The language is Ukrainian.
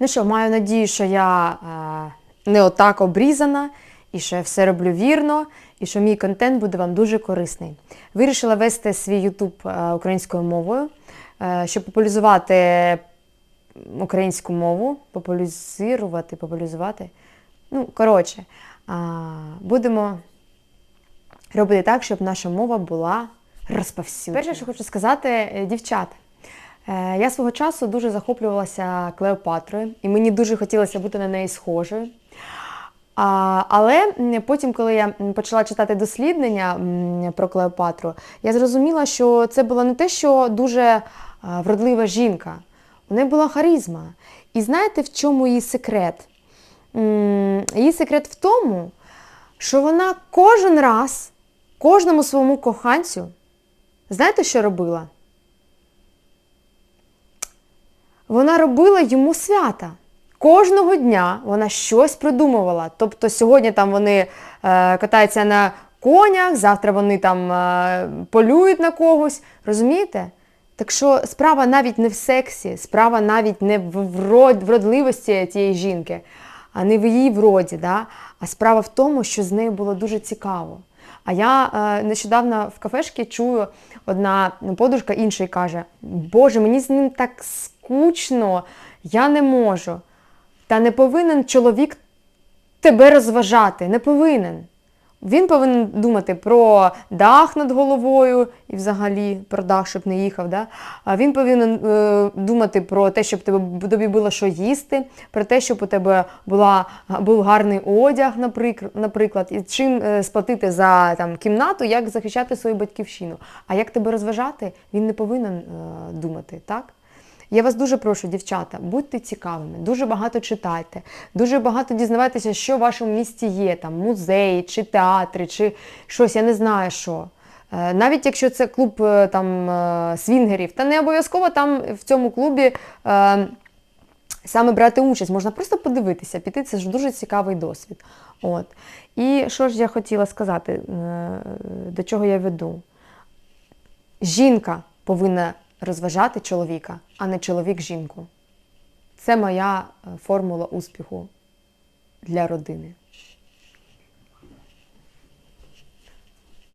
Ну що, маю надію, що я е, не отак обрізана, і що я все роблю вірно, і що мій контент буде вам дуже корисний. Вирішила вести свій YouTube е, українською мовою, е, щоб популяризувати українську мову, популяризувати, популяризувати. Ну, коротше, будемо робити так, щоб наша мова була розповсюджена. Перше, що хочу сказати, дівчата. Е, Я свого часу дуже захоплювалася Клеопатрою, і мені дуже хотілося бути на неї схожою. Але потім, коли я почала читати дослідження про Клеопатру, я зрозуміла, що це була не те, що дуже вродлива жінка. У неї була харизма. І знаєте, в чому її секрет? Її секрет в тому, що вона кожен раз, кожному своєму коханцю, знаєте, що робила? Вона робила йому свята. Кожного дня вона щось придумувала. Тобто сьогодні там вони е, катаються на конях, завтра вони там е, полюють на когось. Розумієте? Так що справа навіть не в сексі, справа навіть не в врод- вродливості цієї жінки, а не в її вроді. Да? А справа в тому, що з нею було дуже цікаво. А я е, нещодавно в кафешці чую, одна подружка іншої каже: Боже, мені з ним так скучно, я не можу. Та не повинен чоловік тебе розважати, не повинен. Він повинен думати про дах над головою і взагалі про дах, щоб не їхав. Да? А він повинен е, думати про те, щоб тебе, тобі було що їсти, про те, щоб у тебе була, був гарний одяг, наприклад, і чим е, сплатити за там, кімнату, як захищати свою батьківщину. А як тебе розважати, він не повинен е, думати, так? Я вас дуже прошу, дівчата, будьте цікавими, дуже багато читайте, дуже багато дізнавайтеся, що в вашому місті є, там музеї, чи театри, чи щось, я не знаю що. Е, Навіть якщо це клуб е, там, е, свінгерів, та не обов'язково там в цьому клубі саме брати участь, можна просто подивитися, піти, це ж дуже цікавий досвід. От. І що ж я хотіла сказати, до чого я веду? Жінка повинна розважати чоловіка, а не чоловік жінку. Це моя е, формула успіху для родини.